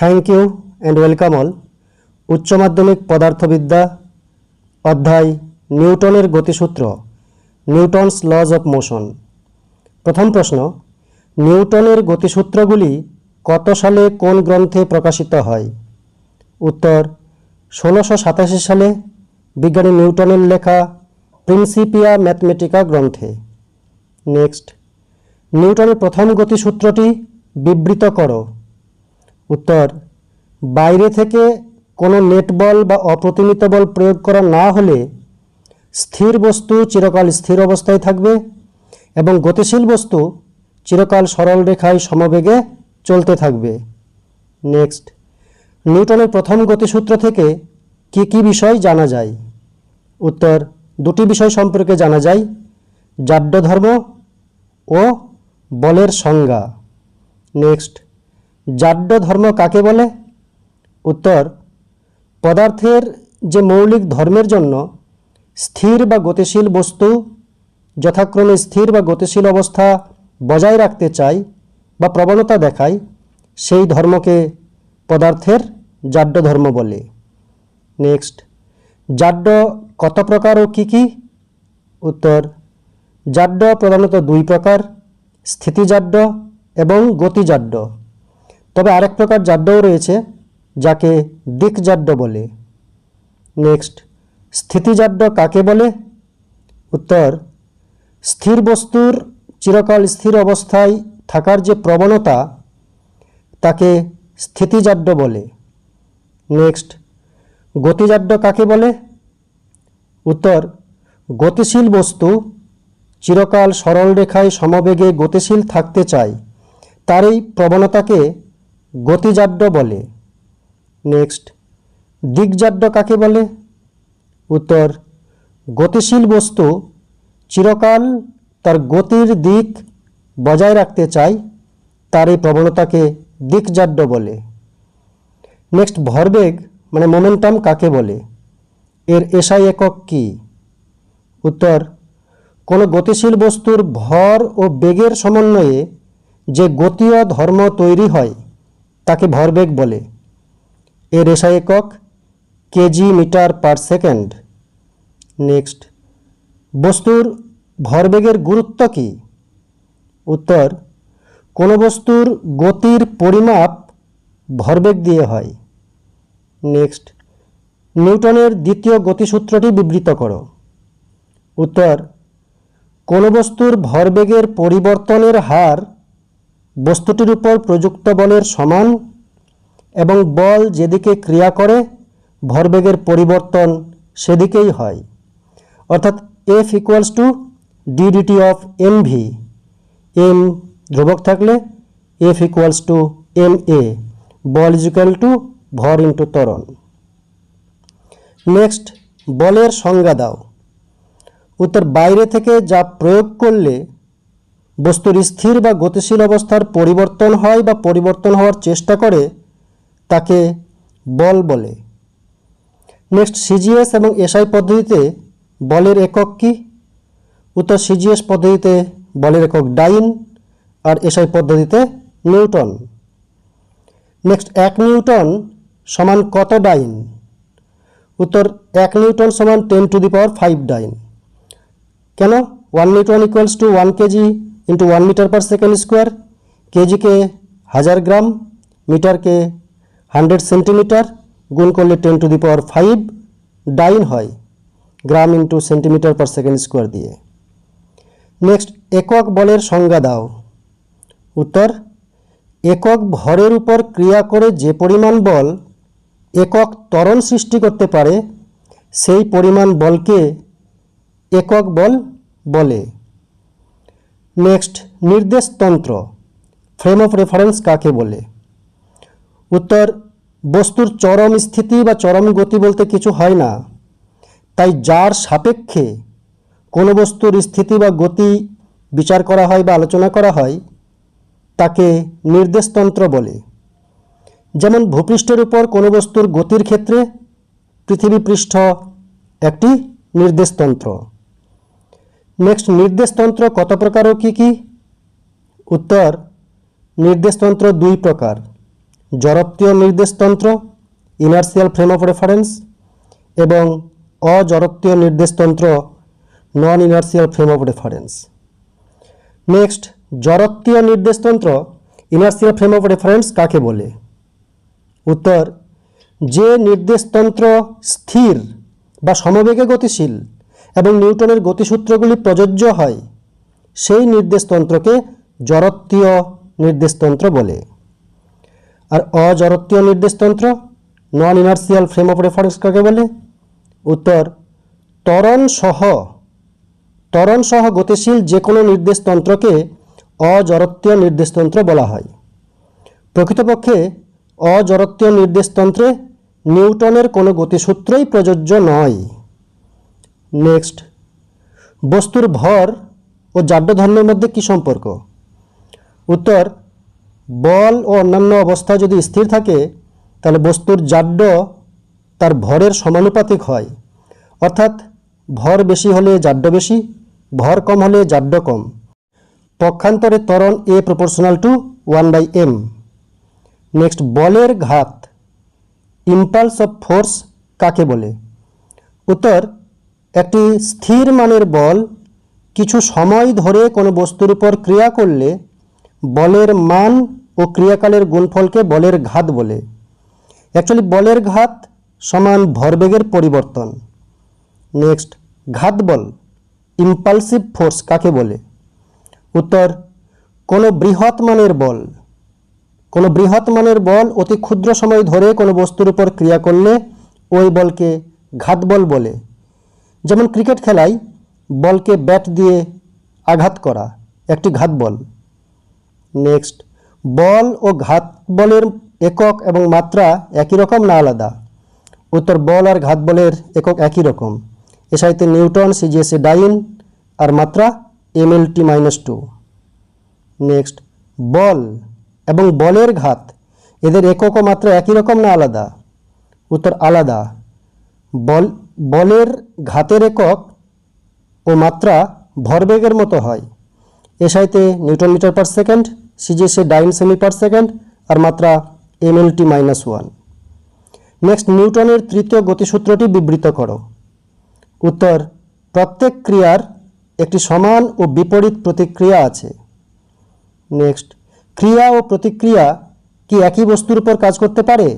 Thank you and welcome all. উচ্চ মাধ্যমিক পদার্থবিদ্যা অধ্যায় নিউটনের গতিসূত্র, নিউটনস লজ অফ মোশন। প্রথম প্রশ্ন, নিউটনের গতিসূত্রগুলি কত সালে কোন গ্রন্থে প্রকাশিত হয়? উত্তর, ষোলোশো সাতাশি সালে বিজ্ঞানী নিউটনের লেখা প্রিন্সিপিয়া ম্যাথমেটিকা গ্রন্থে। নেক্সট, নিউটনের প্রথম গতিসূত্রটি বিবৃত করো। উত্তর, বাইরে থেকে কোনো নেট বল বা অপ্রতিমিত বল প্রয়োগ করা না হলে স্থির বস্তু চিরকাল স্থির অবস্থায় থাকবে এবং গতিশীল বস্তু চিরকাল সরল রেখায় সমবেগে চলতে থাকবে। নেক্সট, নিউটনের প্রথম গতিসূত্র থেকে কি কি বিষয় জানা যায়? উত্তর, দুটি বিষয় সম্পর্কে জানা যায় জাড্য ধর্ম ও বলের সংজ্ঞা। নেক্সট জাড্য ধর্ম কাকে বলে? উত্তর, পদার্থের যে মৌলিক ধর্মের জন্য স্থির বা গতিশীল বস্তু যথাক্রমে স্থির বা গতিশীল অবস্থা বজায় রাখতে চায় বা প্রবণতা দেখায়, সেই ধর্মকে পদার্থের জাড্য ধর্ম বলে। নেক্সট জাড্য কত প্রকার ও কী কী? উত্তর জাড্য প্রধানত দুই প্রকার স্থিতিজাড্য এবং গতিজাড্য তবে আরেক প্রকার জাড্যও রয়েছে, যাকে দিকজাড্য বলে। নেক্সট স্থিতিজাড্য কাকে বলে? উত্তর, স্থির বস্তুর চিরকাল স্থির অবস্থায় থাকার যে প্রবণতা, তাকে স্থিতিজাড্য বলে। নেক্সট গতিজাড্য কাকে বলে? উত্তর, গতিশীল বস্তু চিরকাল সরল রেখায় সমবেগে গতিশীল থাকতে চায়। তার এই প্রবণতাকে গতিজাড্য বলে। নেক্সট দিকজাড্য কাকে বলে? উত্তর, গতিশীল বস্তু চিরকাল তার গতির দিক বজায় রাখতে চায়, তার এই প্রবণতাকে দিকজাড্য বলে। নেক্সট, ভরবেগ মানে মোমেন্টাম কাকে বলে? এর এসআই একক কি? উত্তর, কোনো গতিশীল বস্তুর ভর ও বেগের সমন্বয়ে যে গতীয় ধর্ম তৈরি হয় তাকে ভরবেগ বলে। এর এসআই একক KG metre per second. Next, বস্তুর ভরবেগের গুরুত্ব কি? উত্তর, কোনো বস্তুর গতির পরিমাপ ভরবেগ দিয়ে হয়। নেক্সট, নিউটনের দ্বিতীয় গতিসূত্রটি বিবৃত করো। উত্তর, কোনো বস্তুর ভরবেগের পরিবর্তনের হার বস্তুটির উপর প্রযুক্ত বলের সমান এবং বল যেদিকে ক্রিয়া করে, ভরবেগের পরিবর্তন সেদিকেই হয়। অর্থাৎ F equals to DDT of M V M ধ্রুবক থাকলে F equals to M A ball equal to ভর ইন্টু ত্বরণ। নেক্সট বলের সংজ্ঞা দাও। উত্তর বাইরে থেকে যা প্রয়োগ করলে বস্তুর স্থির বা গতিশীল অবস্থার পরিবর্তন হয় বা পরিবর্তন হওয়ার চেষ্টা করে, তাকে বল বলে। নেক্সট, সিজিএস এবং এসআই পদ্ধতিতে বলের একক কি? উত্তর, সিজিএস পদ্ধতিতে বলের একক ডাইন আর এসআই পদ্ধতিতে নিউটন। নেক্সট, এক নিউটন সমান কত ডাইন? উত্তর, এক নিউটন সমান ten to the power five dyne. কেন? One newton equals to one KG into one metre per second square কেজিকে হাজার গ্রাম মিটারকে হান্ড্রেড সেন্টিমিটার গুণ করলে ten to the power five dyne হয়, gram into centimetre per second square দিয়ে। Next একক বলের সংজ্ঞা দাও। উত্তর, একক ভরের উপর ক্রিয়া করে যে পরিমাণ বল একক ত্বরণ সৃষ্টি করতে পারে, সেই পরিমাণ বলকে একক বল বলে। নেক্সট নির্দেশতন্ত্র ফ্রেম অফ রেফারেন্স কাকে বলে? উত্তর, বস্তুর চরম স্থিতি বা চরম গতি বলতে কিছু হয় না। তাই যার সাপেক্ষে কোনো বস্তুর স্থিতি বা গতি বিচার করা হয় বা আলোচনা করা হয়, তাকে নির্দেশতন্ত্র বলে। যেমন ভূপৃষ্ঠের উপর কোনো বস্তুর গতির ক্ষেত্রে পৃথিবী পৃষ্ঠ একটি নির্দেশতন্ত্র। নেক্সট নির্দেশতন্ত্র কত প্রকার ও কী কী? উত্তর, নির্দেশতন্ত্র দুই প্রকার। জড়ত্বীয় নির্দেশতন্ত্র ইনার্সিয়াল ফ্রেম অফ রেফারেন্স এবং অজড়ত্বীয় নির্দেশতন্ত্র non inertial frame of reference next জড়ত্বীয় নির্দেশতন্ত্র ইনার্সিয়াল ফ্রেম অফ রেফারেন্স কাকে বলে? উত্তর, যে নির্দেশতন্ত্র স্থির বা সমবেগে গতিশীল এবং নিউটনের গতিসূত্রগুলি প্রযোজ্য হয়, সেই নির্দেশতন্ত্রকে জড়ত্বীয় নির্দেশতন্ত্র বলে। আর অজড়ত্বীয় নির্দেশতন্ত্র non inertial frame of reference কাকে বলে? উত্তর ত্বরণ সহ ত্বরণ সহ গতিশীল যে কোনো নির্দেশতন্ত্রকে অজড়ত্বীয় নির্দেশতন্ত্র বলা হয়। প্রকৃতপক্ষে, অজড়ত্বীয় নির্দেশতন্ত্রে নিউটনের কোনো গতিসূত্রই প্রযোজ্য নয়। নেক্সট। বস্তুর ভর ও জাড্যধর্মের মধ্যে কী সম্পর্ক? উত্তর, বল ও অন্যান্য অবস্থা যদি স্থির থাকে, তাহলে বস্তুর জাড্য তার ভরের সমানুপাতিক হয়। অর্থাৎ, ভর বেশি হলে জাড্য বেশি, ভর কম হলে জাড্য কম। পক্ষান্তরে ত্বরণ A proportional to one by M next, বলের ঘাত ইম্পালস অফ ফোর্স কাকে বলে? উত্তর একটি স্থির মানের বল কিছু সময় ধরে কোনো বস্তুর উপর ক্রিয়া করলে বলের মান ও ক্রিয়াকালের গুণফলকে বলের ঘাত বলে। অ্যাকচুয়ালি বলের ঘাত সমান ভরবেগের পরিবর্তন। নেক্সট ঘাত বল ইম্পালসিভ ফোর্স কাকে বলে? উত্তর, কোনো বৃহৎ মানের বল। কোনো বৃহৎ মানের বল অতি ক্ষুদ্র সময় ধরে কোনো বস্তুর উপর ক্রিয়া করলে ওই বলকে ঘাত বল বলে। যেমন ক্রিকেট খেলায় বলকে ব্যাট দিয়ে আঘাত করা, একটি ঘাত বল। নেক্সট, বল ও ঘাত বলের একক এবং মাত্রা একই রকম না আলাদা? উত্তর, বল আর ঘাত বলের একক একই রকম। এসাইতে নিউটন সিজিএসএ ডাইন আর মাত্রা M L T minus two. Next, বল এবং বলের ঘাত, এদের একক ও মাত্রা একই রকম না আলাদা? উত্তর, আলাদা। বল বলের ঘাতের একক ও মাত্রা ভরবেগের মতো হয়। এসাইতে নিউটন মিটার পার সেকেন্ড সিজিএসএ ডাইন সেমি পার সেকেন্ড, আর মাত্রা M L T minus one. Next, নিউটনের তৃতীয় গতিসূত্রটি বিবৃত করো। উত্তর, প্রত্যেক ক্রিয়ার একটি সমান ও বিপরীত প্রতিক্রিয়া আছে। নেক্সট, ক্রিয়া ও প্রতিক্রিয়া কি একই বস্তুর উপর কাজ করতে পারে?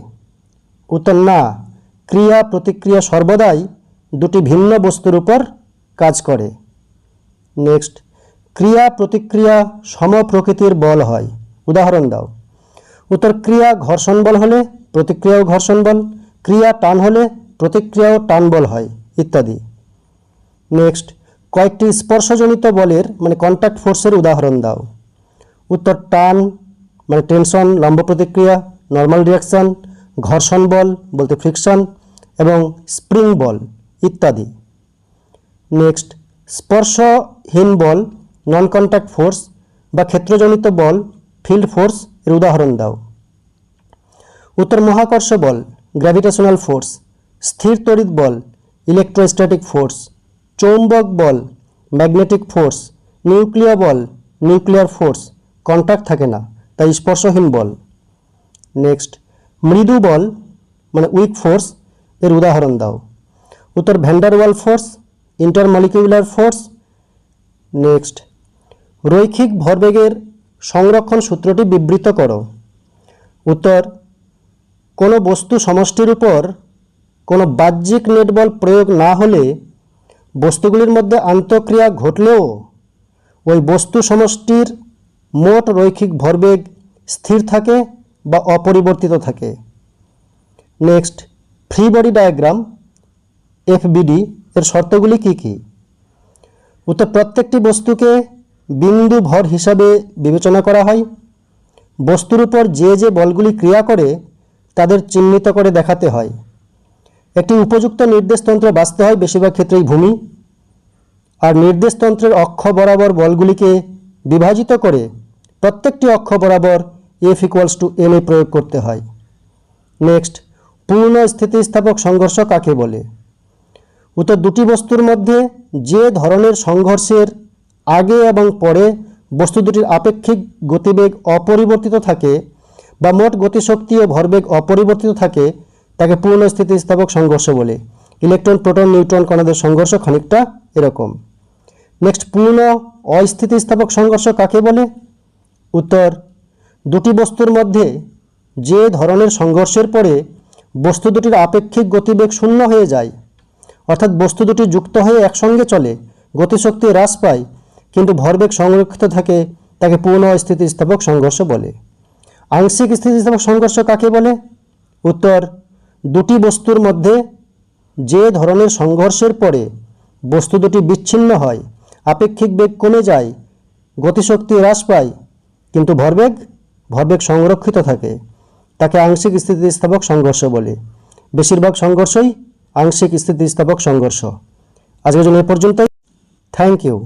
উত্তর, না। ক্রিয়া প্রতিক্রিয়া সর্বদাই দুটি ভিন্ন বস্তুর উপর কাজ করে। নেক্সট, ক্রিয়া প্রতিক্রিয়া সম প্রকৃতির বল হয়। উদাহরণ দাও। উত্তর, ক্রিয়া ঘর্ষণ বল হলে প্রতিক্রিয়াও ঘর্ষণ বল, ক্রিয়া টান হলে প্রতিক্রিয়াও টান বল হয়, ইত্যাদি। নেক্সট, কয়েকটি স্পর্শজনিত বলের মানে কন্ট্যাক্ট ফোর্সের উদাহরণ দাও। উত্তর, টান মানে টেনশন লম্ব প্রতিক্রিয়া নর্মাল রিয়াকশান ঘর্ষণ বল বলতে ফ্রিকশন এবং স্প্রিং বল ইত্যাদি। নেক্সট, স্পর্শহীন বল নন কন্ট্যাক্ট ফোর্স বা ক্ষেত্রজনিত বল ফিল্ড ফোর্স এর উদাহরণ দাও। উত্তর মহাকর্ষ বল গ্র্যাভিটেশনাল ফোর্স স্থির তড়িৎ বল ইলেকট্রোস্ট্যাটিক ফোর্স চৌম্বক বল ম্যাগনেটিক ফোর্স নিউক্লিয়ার বল নিউক্লিয়ার ফোর্স কন্ট্যাক্ট থাকে না, তাই স্পর্শহীন বল। নেক্সট, মৃদু বল মানে উইক ফোর্স এর উদাহরণ দাও। উত্তর van der Waal force intermolecular force next রৈখিক ভরবেগের সংরক্ষণ সূত্রটি বিবৃত করো। উত্তর, কোনো বস্তু সমষ্টির উপর কোনো বাহ্যিক নেটবল প্রয়োগ না হলে বস্তুগুলির মধ্যে আন্তঃক্রিয়া ঘটলেও ওই বস্তু সমষ্টির মোট রৈখিক ভরবেগ স্থির থাকে বা অপরিবর্তিত থাকে। Next free body diagram, FBD, এর শর্তগুলি কি কি? উত্তর, প্রত্যেকটি বস্তুকে বিন্দু ভর হিসাবে বিবেচনা করা হয়। বস্তুর উপর যে যে বলগুলি ক্রিয়া করে, তাদের চিহ্নিত করে দেখাতে হয়। একটি উপযুক্ত নির্দেশতন্ত্র বাঁচতে হয় বেশিরভাগ ক্ষেত্রেই ভূমি। আর নির্দেশতন্ত্রের অক্ষ বরাবর বলগুলিকে বিভাজিত করে প্রত্যেকটি অক্ষ বরাবর F equals to M A প্রয়োগ করতে হয়। নেক্সট পূর্ণ স্থিতিস্থাপক সংঘর্ষ কাকে বলে? উত্তর দুটি বস্তুর মধ্যে যে ধরনের সংঘর্ষের আগে এবং পরে বস্তু দুটির আপেক্ষিক গতিবেগ অপরিবর্তিত থাকে বা মোট গতিশক্তি ও ভরবেগ অপরিবর্তিত থাকে, তাকে পূর্ণ স্থিতিস্থাপক সংঘর্ষ বলে। ইলেকট্রন, প্রোটন, নিউট্রন কণাদের সংঘর্ষ খানিকটা এরকম। নেক্সট, পূর্ণ অস্থিতিস্থাপক সংঘর্ষ কাকে বলে? উত্তর, দুটি বস্তুর মধ্যে যে ধরনের সংঘর্ষের পরে বস্তু দুটির আপেক্ষিক গতিবেগ শূন্য হয়ে যায়। অর্থাৎ বস্তু দুটি যুক্ত হয়ে একসঙ্গে চলে, গতিশক্তি হ্রাস পায়, কিন্তু ভরবেগ সংরক্ষিত থাকে, তাকে পূর্ণ স্থিতিস্থাপক সংঘর্ষ বলে। আংশিক স্থিতিস্থাপক সংঘর্ষ কাকে বলে? উত্তর, দুটি বস্তুর মধ্যে যে ধরনের সংঘর্ষের পরে বস্তু দুটি বিচ্ছিন্ন হয়, আপেক্ষিক বেগ কমে যায়, গতিশক্তি হ্রাস পায়, কিন্তু ভরবেগ ভরবেগ সংরক্ষিত থাকে। তাকে আংশিক স্থিতিস্থাপক সংঘর্ষ বলে। বেশিরভাগ সংঘর্ষই আংশিক স্থিতিস্থাপক সংঘর্ষ। আজকের জন্য এ পর্যন্তই। Thank you